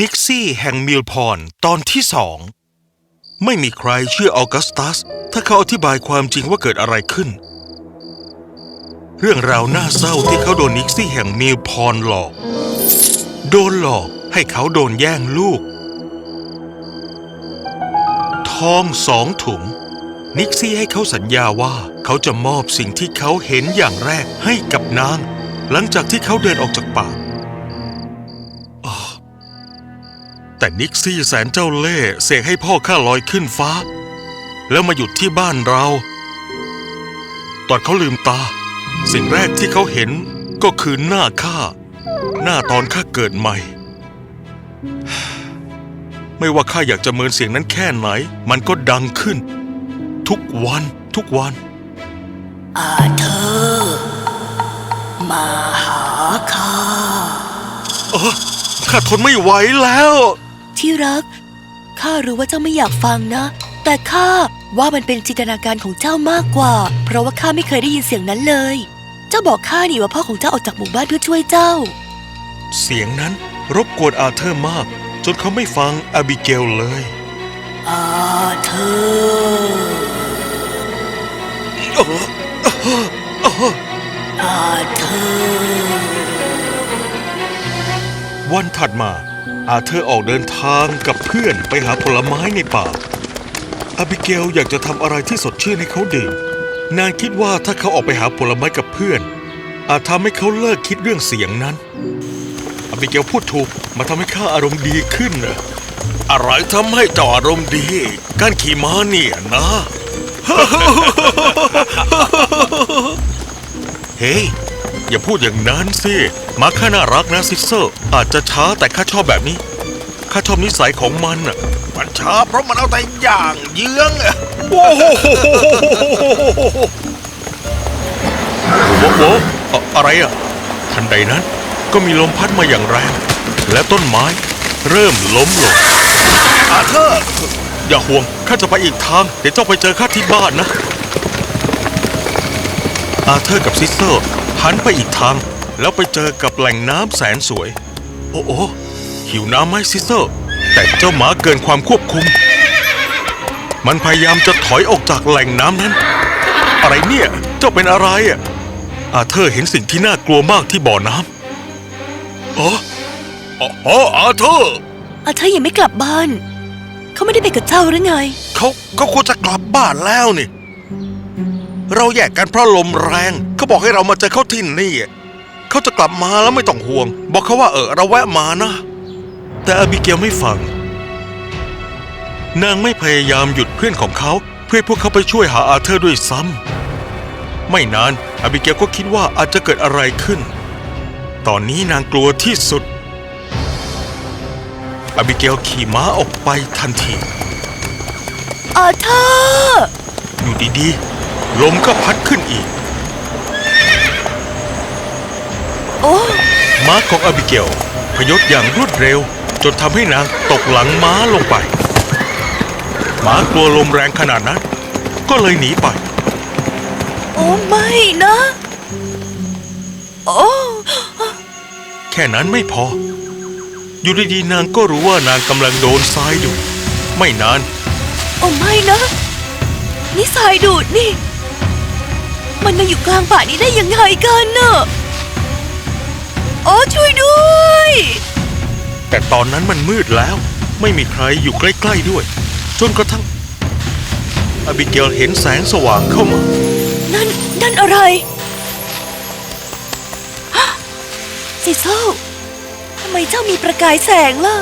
นิกซี่แห่งมิลพรตอนที่สองไม่มีใครเชื่อออกัสตัส ถ้าเขาอธิบายความจริงว่าเกิดอะไรขึ้น เรื่องราวน่าเศร้าที่เขาโดนนิกซี่แห่งมิลพรหลอก โดนหลอกให้เขาโดนแย่งลูก ทองสองถุง นิกซี่ให้เขาสัญญาว่าเขาจะมอบสิ่งที่เขาเห็นอย่างแรกให้กับนาง หลังจากที่เขาเดินออกจากป่า แต่นิกซี่แสนเจ้าเล่ห์เสกให้พ่อข้าลอยขึ้นฟ้า แล้วมาหยุดที่บ้านเรา ตอนเขาลืมตา สิ่งแรกที่เขาเห็นก็คือหน้าข้า หน้าตอนข้าเกิดใหม่ ไม่ว่าข้าอยากจะเมินเสียงนั้นแค่ไหน มันก็ดังขึ้น ทุกวันทุกวัน อาเธอร์มาหาข้า เออข้าทนไม่ไหวแล้ว ที่รัก ข้ารู้ว่าเจ้าไม่อยากฟังนะ แต่ข้าว่ามันเป็นจินตนาการของเจ้ามากกว่า เพราะว่าข้าไม่เคยได้ยินเสียงนั้นเลย เจ้าบอกข้านี่ว่าพ่อของเจ้าออกจากหมู่บ้านเพื่อช่วยเจ้า เสียงนั้นรบกวนอาเธอร์มาก จนเขาไม่ฟังอาบิเกลเลย อาเธอร์เออเออเอออาเธอร์วันถัดมา อาเธอร์ออกเดินทางกับเพื่อนไปหาผลไม้ในป่า อาบิเกลอยากจะทำอะไรที่สดชื่นให้เขาดื่ม นางคิดว่าถ้าเขาออกไปหาผลไม้กับเพื่อน อาจทำให้เขาเลิกคิดเรื่องเสียงนั้น อาบิเกลพูดถูกมาทำให้ข้าอารมณ์ดีขึ้นนะอะไรทำให้เจ้าอารมณ์ดี การขี่ม้าเนี่ยนะ เฮ้ย อย่าพูดอย่างนั้นสิม้าข้าน่ารักนะซิสเซอร์ อาจจะช้าแต่ข้าชอบแบบนี้ข้าชอบนิสัยของมันอะมันช้าเพราะมันเอาแต่อย่างเยื้องอะโอ้โหโอ้โหอะอะไรอะ ทันใดนั้นก็มีลมพัดมาอย่างแรง และต้นไม้เริ่มล้มลงอาเธอร์อย่าห่วงข้าจะไปอีกทาง เดี๋ยวเจ้าไปเจอข้าที่บ้านนะ อาเธอร์กับซิสเตอร์ หันไปอีกทาง แล้วไปเจอกับแหล่งน้ำแสนสวย โอ้โอหิวน้ำไหมซิสเตอร์ แต่เจ้าหมาเกินความควบคุม มันพยายามจะถอยออกจากแหล่งน้ำนั้น อะไรเนี่ย เจ้าเป็นอะไรอะอาเธอร์เห็นสิ่งที่น่ากลัวมากที่บ่อน้ำอ๋ออ๋ออาเธอร์ อาเธอร์ยังไม่กลับบ้าน เขาไม่ได้ไปกับเจ้าหรือไง เขาเขาควรจะกลับบ้านแล้วนี่ เราแยกกันเพราะลมแรง เขาบอกให้เรามาเจอเขาที่นี่เขาจะกลับมาแล้วไม่ต้องห่วง บอกเขาว่าเออเราแวะมานะ แต่อาบิเกลไม่ฟัง นางไม่พยายามหยุดเพื่อนของเขา เพื่อให้พวกเขาไปช่วยหาอาเธอร์ด้วยซ้ำไม่นานอาบิเกลก็คิดว่าอาจจะเกิดอะไรขึ้น ตอนนี้นางกลัวที่สุดอาบิเกลขี่ม้าออกไปทันทีอาเธอร์อยู่ดีๆ ลมก็พัดขึ้นอีก โอ้ม้าของอาบิเกลพยศอย่างรวดเร็ว จนทำให้นางตกหลังม้าลงไป ม้ากลัวลมแรงขนาดนั้น ก็เลยหนีไป โอ้ไม่นะ โอ้แค่นั้นไม่พอ อยู่ดีๆนางก็รู้ว่านางกำลังโดนทรายดูดไม่นาน โอ้ไม่นะ นี่สายดูดนี่ มันมาอยู่กลางป่านี้ได้ยังไงกันน่ะ โอ้ช่วยด้วย แต่ตอนนั้นมันมืดแล้ว ไม่มีใครอยู่ใกล้ๆด้วย จนกระทั่งอาบิเกลเห็นแสงสว่างเข้ามา นั่น นั่นอะไรฮะซิโซทำไมเจ้ามีประกายแสงล่ะ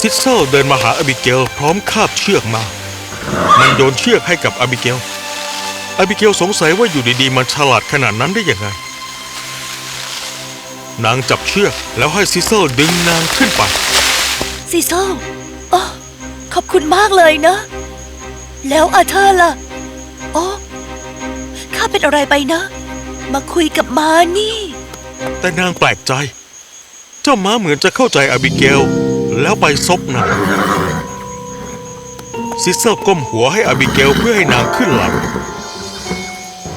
ซิสเซลเดินมาหาอาบิเกลพร้อมคาบเชือกมา มันโยนเชือกให้กับอาบิเกลอาบิเกลสงสัยว่าอยู่ดีๆ มันฉลาดขนาดนั้นได้ยังไง นางจับเชือกแล้วให้ซิสเซลดึงนางขึ้นไป ซีโซโอ้ขอบคุณมากเลยนะ แล้วอาเธอร์ล่ะ โอ้ข้าเป็นอะไรไปนะ มาคุยกับมานี่ แต่นางแปลกใจ เจ้าม้าเหมือนจะเข้าใจอาบิเกล แล้วไปซบนางซิสเซลก้มหัวให้อาบิเกลเพื่อให้นางขึ้นหลัง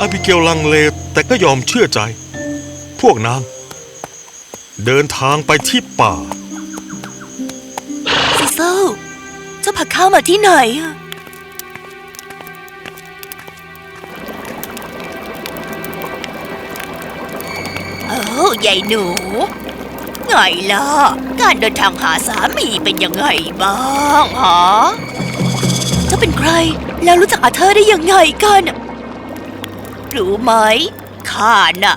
อาบิเกลลังเลแต่ก็ยอมเชื่อใจ พวกนาง เดินทางไปที่ป่าามาที่ไหนอะเอ้ายายหนู ไงล่ะ การเดินทางหาสามีเป็นยังไงบ้างฮะเจ้าเป็นใคร แล้วรู้จักอาเธอร์ได้ยังไงกันอะรู้ไหมข้าน่ะ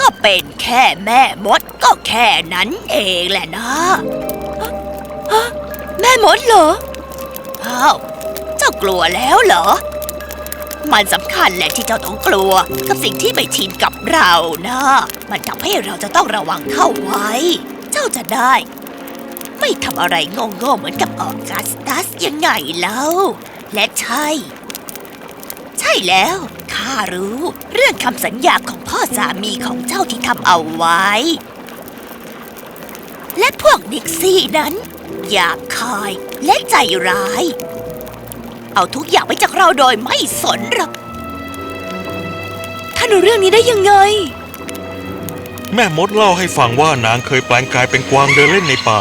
ก็เป็นแค่แม่มดก็แค่นั้นเองแหละนะฮะแม่มดเหรออ้าวเจ้ากลัวแล้วเหรอ มันสำคัญแหละที่เจ้าต้องกลัว กับสิ่งที่ไม่ชินกับเรานะ มันทำให้เราจะต้องระวังเข้าไว้ เจ้าจะได้ ไม่ทำอะไรโง่ๆเหมือนกับออกัสตัสยังไงเล่าและใช่ ใช่แล้ว ข้ารู้ เรื่องคำสัญญาของพ่อสามีของเจ้าที่ทำเอาไว้ และพวกนิกซี่นั้นอยากคายและใจร้าย เอาทุกอย่างไปจากเราโดยไม่สนหรอกท่านรู้เรื่องนี้ได้ยังไง แม่มดเล่าให้ฟังว่านางเคยแปลงกายเป็นกวางเดินเล่นในป่า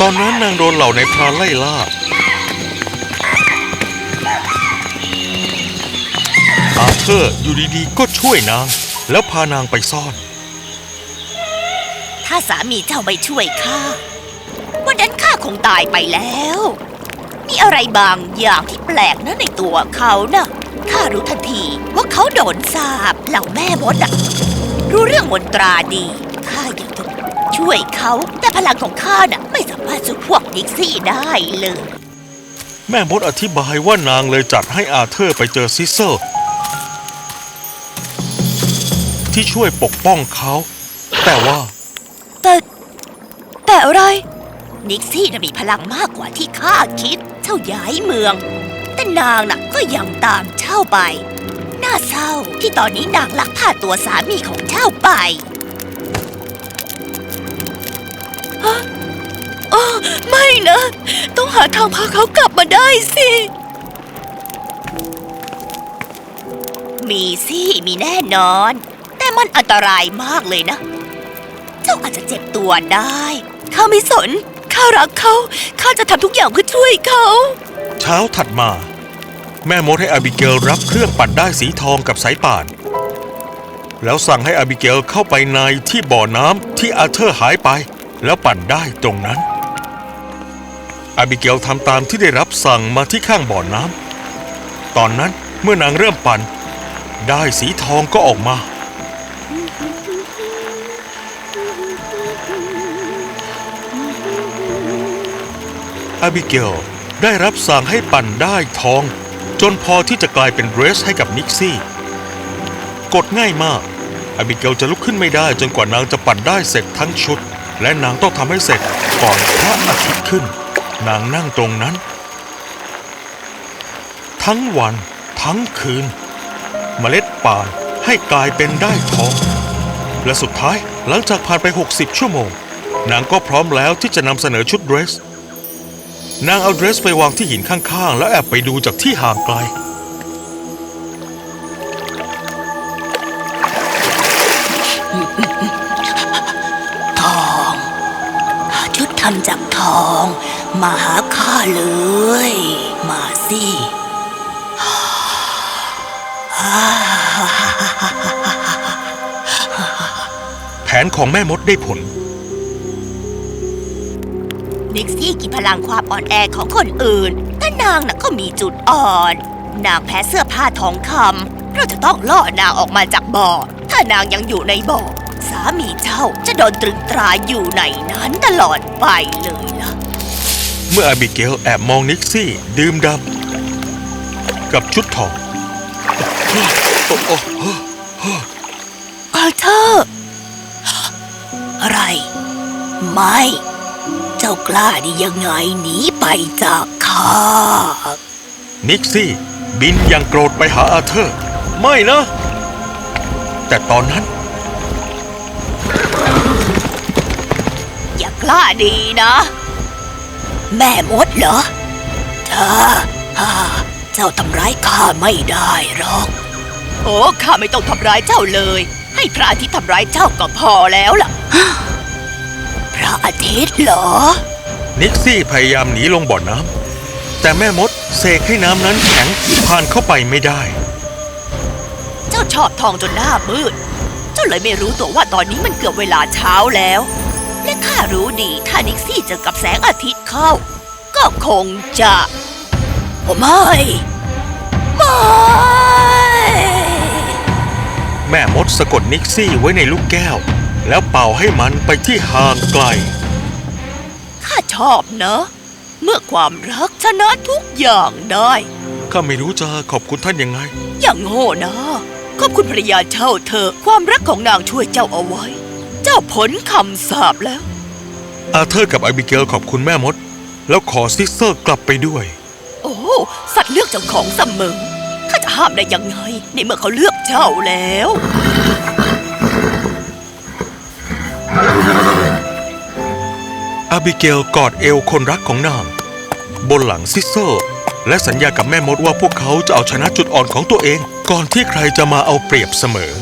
ตอนนั้นนางโดนเหล่าในายพรานไล่ล่า อาเธอร์อยู่ดีๆ ก็ช่วยนาง แล้วพานางไปซ่อน ถ้าสามีเจ้าไม่ช่วยข้าวันนั้นข้าคงตายไปแล้ว มีอะไรบางอย่างที่แปลกนะในตัวเขานะ่ะข้ารู้ทันทีว่าเขาโดนสาบเหล่าแม่มดอะรู้เรื่องมนตราดีข้าอยากจะช่วยเขาแต่พลังของข้าน่ะ ไม่สามารถสู้พวกนิกซี่ได้เลย แม่มดอธิบายว่านางเลยจัดให้อาเธอร์ไปเจอซิเซอร์ ที่ช่วยปกป้องเขา แต่ว่า แต่ แต่อะไร นิกซี่น่ะมีพลังมากกว่าที่ข้าคิด เจ้าย้ายเมือง แต่นางน่ะก็ยังตามเจ้าไป น่าเศร้าที่ตอนนี้นางลักพาตัวสามีของเจ้าไปอ้อไม่นะ ต้องหาทางพาเขากลับมาได้สิมีสิมีแน่นอนแต่ มันอันตรายมากเลยนะ เจ้าอาจจะเจ็บตัวได้ ข้าไม่สน ข้ารักเขา ข้าจะทำทุกอย่างเพื่อช่วยเขา เช้าถัดมา แม่มดให้อาบิเกลรับเครื่องปั่นได้สีทองกับสายป่าน แล้วสั่งให้อาบิเกลเข้าไปในที่บ่อน้ำที่อาเธอร์หายไป แล้วปั่นได้ตรงนั้น อาบิเกลทำตามที่ได้รับสั่งมาที่ข้างบ่อน้ำตอนนั้นเมื่อนางเริ่มปั่น ได้สีทองก็ออกมา อาบิเกลได้รับสั่งให้ปั่นได้ทอง จนพอที่จะกลายเป็นเดรสให้กับนิกซี่ กดง่ายมากอาบิเกลจะลุกขึ้นไม่ได้จนกว่านางจะปั่นได้เสร็จทั้งชุด และนางต้องทำให้เสร็จก่อนพระอาทิตย์ขึ้น นางนั่งตรงนั้น ทั้งวัน ทั้งคืนเมล็ดป่านให้กลายเป็นได้ทอง และสุดท้ายหลังจากผ่านไป 60 ชั่วโมง นางก็พร้อมแล้วที่จะนำเสนอชุดเดรส นางเอาเดรสไปวางที่หินข้างๆ แล้วแอบไปดูจากที่ห่างไกล ทองชุดทำจากทอง มาหาข้าเลย มาสิแผนของแม่มดได้ผล นิกซี่กินพลังความอ่อนแอของคนอื่นแต่นางน่ะก็มีจุดอ่อน นางแพ้เสื้อผ้าทองคำเราจะต้องล่อนางออกมาจากบ่อ ถ้านางยังอยู่ในบ่อ สามีเจ้าจะโดนตรึงตราอยู่ในนั้นตลอดไปเลยล่ะ เมื่ออาบิเกลแอบมองนิกซี่ ดื่มดำกับชุดทองโอ้โอ้โอ้อาเธอร์อะไร ไม่เจ้ากล้าได้ยังไงหนีไปจากข้า นิกซี่ บินอย่างโกรธไปหาอาเธอร์ ไม่นะ แต่ตอนนั้น อย่ากล้าดีนะ แม่มดเหรอเธอฮ่าเจ้าทำร้ายข้าไม่ได้หรอก โอ้ข้าไม่ต้องทำร้ายเจ้าเลย ให้พระอาทิตย์ทำร้ายเจ้าก็พอแล้วล่ะ พระอาทิตย์เหรอ นิกซี่พยายามหนีลงบ่อน้แต่แม่มดเสกให้น้ำนั้นแข็งผ่านเข้าไปไม่ได้ เจ้าชอบทองจนหน้ามืด เจ้าเลยไม่รู้ตัวว่าตอนนี้มันเกือบเวลาเช้าแล้ว และข้ารู้ดีถ้านิกซี่เจอกับแสงอาทิตย์เข้า ก็คงจะโอ้ไม่ไม่แม่มดสะกดนิกซี่ไว้ในลูกแก้ว แล้วเป่าให้มันไปที่ห่างไกลข้าช อบนะ เมื่อความรักชนะทุกอย่างได้ ข้าไม่รู้จะขอบคุณท่านยังไง อย่างโง่นะ ขอบคุณภรรยาเจ้าเธอะความรักของนางช่วยเจ้าเอาไว้ เจ้าพ้นคำสาปแล้ว อาเธอร์กับอาบิเกลขอบคุณแม่มด แล้วขอซิสเตอร์กลับไปด้วย โอ้ สัตว์เลือกเจ้าของเสมอ ข้าจะห้ามได้ยังไง ในเมื่อเขาเลือกเจ้าแล้ว อาบิเกลกอดเอวคนรักของนาง บนหลังซิสเซอร์และสัญญากับแม่มดว่าพวกเขาจะเอาชนะจุดอ่อนของตัวเอง ก่อนที่ใครจะมาเอาเปรียบเสมอ